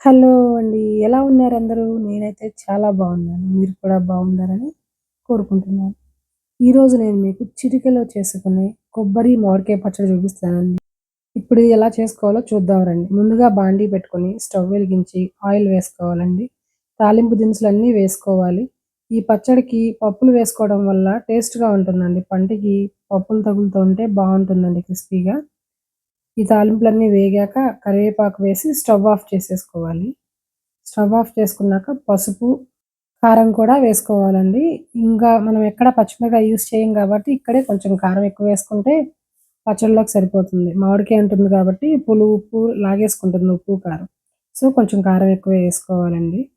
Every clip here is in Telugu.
హలో అండి. ఎలా ఉన్నారు అందరూ? నేనైతే చాలా బాగున్నాను. మీరు కూడా బాగున్నారని కోరుకుంటున్నాను. ఈరోజు నేను మీకు చిటికలో చేసుకునే కొబ్బరి, మామిడికాయ పచ్చడి చూపిస్తానండి. ఇప్పుడు ఇది ఎలా చేసుకోవాలో చూద్దాం రండి. ముందుగా బాండీ పెట్టుకొని స్టవ్ వెలిగించి ఆయిల్ వేసుకోవాలండి. తాలింపు దినుసులన్నీ వేసుకోవాలి. ఈ పచ్చడికి పప్పులు వేసుకోవడం వల్ల టేస్ట్‌గా ఉంటుందండి. పంటికి పప్పులు తగులుతూ ఉంటే బాగుంటుందండి క్రిస్పీగా. ఈ తాలింపులన్నీ వేగాక కరివేపాకు వేసి స్టవ్ ఆఫ్ చేసేసుకోవాలి. స్టవ్ ఆఫ్ చేసుకున్నాక పసుపు, కారం కూడా వేసుకోవాలండి. ఇంకా మనం ఎక్కడ పచ్చిమిరపకాయ యూస్ చేయం కాబట్టి ఇక్కడే కొంచెం కారం ఎక్కువ వేసుకుంటే పచ్చళ్ళకి సరిపోతుంది. మామిడికాయ ఉంటుంది కాబట్టి పులు ఉప్పు లాగేసుకుంటుంది ఉప్పు, కారం. సో, కొంచెం కారం ఎక్కువ వేసుకోవాలండి.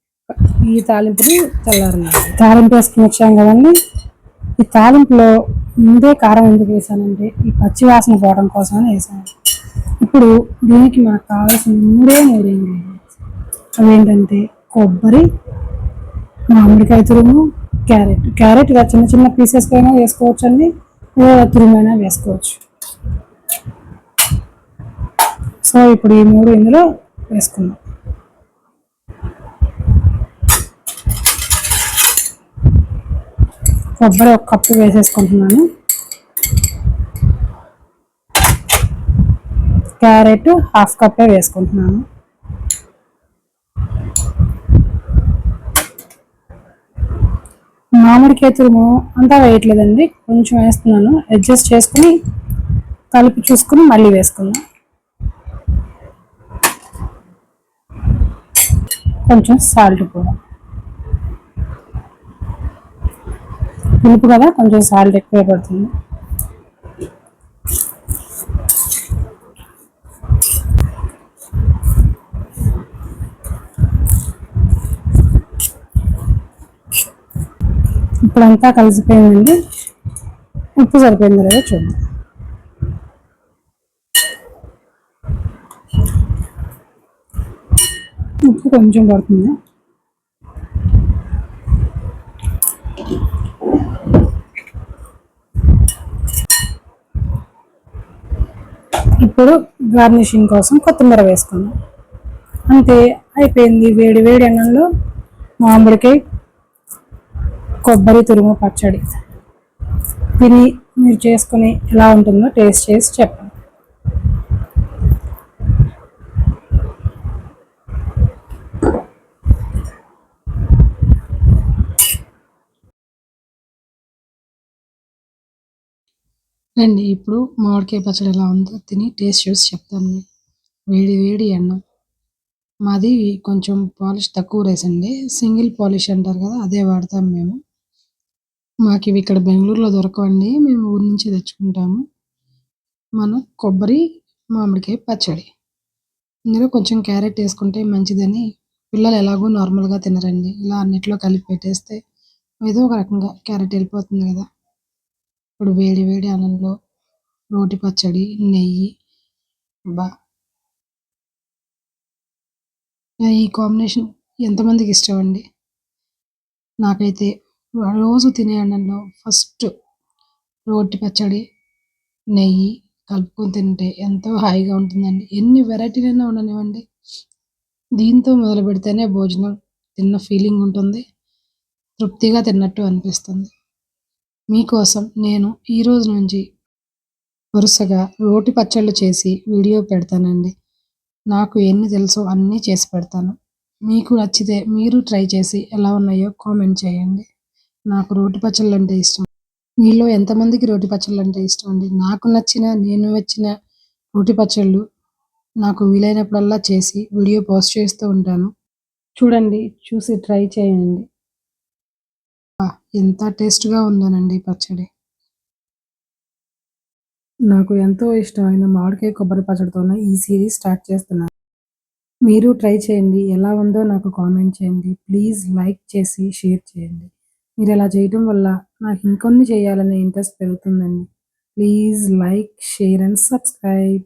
ఈ తాలింపుని చల్లారనివ్వాలి. తాలింపు వేసుకుని వచ్చాం కదండి ఈ తాలింపులో ముందే కారం ఎందుకు వేసానంటే ఈ పచ్చి వాసన పోవడం కోసమని వేసాను. ఇప్పుడు దీనికి మనకు కావాల్సిన మూడే మూడు ఇంగ్రీడియంట్స్ అవేంటంటే కొబ్బరి, మామిడికాయ తురుము, క్యారెట్. క్యారెట్ ఇలా చిన్న చిన్న పీసెస్‌గా అయినా వేసుకోవచ్చండి. తురుమైనా వేసుకోవచ్చు. సో, ఇప్పుడు ఈ మూడు ఇందులో వేసుకుందాం. కొబ్బరి ఒక కప్పు వేసేసుకుంటున్నాను. క్యారెట్ హాఫ్ కప్పే వేసుకుంటున్నాను. మామిడికాయ తురుము అంతా వేయట్లేదండి. కొంచెం వేస్తున్నాను. అడ్జస్ట్ చేసుకుని కలిపి చూసుకుని మళ్ళీ వేసుకుందాం. కొంచెం సాల్ట్ కూడా. పులుపు కదా కొంచెం సాల్ట్ ఎక్కువ పడుతుంది. ఇప్పుడంతా కలిసిపోయిందండి. ఉప్పు సరిపోయింది లేదా చూద్దాం. ఉప్పు కొంచెం పడుతుంది. ఇప్పుడు గార్నిషింగ్ కోసం కొత్తిమీర వేసుకుందాం. అంతే అయిపోయింది. వేడి వేడి అన్నంలో మామిడికాయ కొబ్బరి తురుము పచ్చడి. తిని మీరు చేసుకుని ఎలా ఉంటుందో టేస్ట్ చేసి చెప్పండి. రండి ఇప్పుడు మామిడికాయ పచ్చడి ఎలా ఉందో తిని టేస్ట్ చూసి చెప్తాను. వేడి వేడి అన్నం. మాది కొంచెం పాలిష్ తక్కువ రైస్ అండి. సింగిల్ పాలిష్ అంటారు కదా అదే వాడతాం మేము. మాకు ఇవి ఇక్కడ బెంగళూరులో దొరకవండి. మేము ఊరి నుంచి తెచ్చుకుంటాము. మనం కొబ్బరి, మామిడికాయ పచ్చడి. ఇందులో కొంచెం క్యారెట్ వేసుకుంటే మంచిదని పిల్లలు ఎలాగో నార్మల్‌గా తినరండి. ఇలా అన్నిట్లో కలిపి పెట్టేస్తే ఏదో ఒక రకంగా క్యారెట్ వెళ్ళిపోతుంది కదా! ఇప్పుడు వేడి వేడి అన్నంలో రోటి పచ్చడి, నెయ్యి బా ఈ కాంబినేషన్ ఎంతమందికి ఇష్టం అండి. నాకైతే రోజు తినే అన్నంలో ఫస్ట్ రోటి పచ్చడి, నెయ్యి కలుపుకొని తింటే ఎంతో హాయిగా ఉంటుందండి. ఎన్ని వెరైటీలైనా ఉండనివ్వండి. దీంతో మొదలు పెడితేనే భోజనం తిన్న ఫీలింగ్ ఉంటుంది. తృప్తిగా తిన్నట్టు అనిపిస్తుంది. మీకోసం నేను ఈరోజు నుంచి వరుసగా రోటి పచ్చళ్ళు చేసి వీడియో పెడతానండి. నాకు ఎన్ని తెలుసో అన్నీ చేసి పెడతాను. మీకు నచ్చితే మీరు ట్రై చేసి ఎలా ఉన్నాయో కామెంట్ చేయండి. నాకు రోటి పచ్చళ్ళు అంటే ఇష్టం. మీలో ఎంతమందికి రోటి పచ్చళ్ళు అంటే ఇష్టం అండి. నాకు నచ్చిన నేను వచ్చిన రోటి పచ్చళ్ళు నాకు వీలైనప్పుడల్లా చేసి వీడియో పోస్ట్ చేస్తూ ఉంటాను. చూడండి చూసి ట్రై చేయండి. ఎంత టేస్ట్‌గా ఉందోనండి పచ్చడి. నాకు ఎంతో ఇష్టమైన మామిడికాయ కొబ్బరి పచ్చడితోనే ఈ సిరీస్ స్టార్ట్ చేస్తున్నాను. మీరు ట్రై చేయండి. ఎలా ఉందో నాకు కామెంట్ చేయండి. ప్లీజ్ లైక్ చేసి షేర్ చేయండి. మీరు ఇలా చేయడం వల్ల నాకు ఇంకొన్ని చేయాలనే ఇంట్రెస్ట్ పెరుగుతుందండి. Please like, share and subscribe.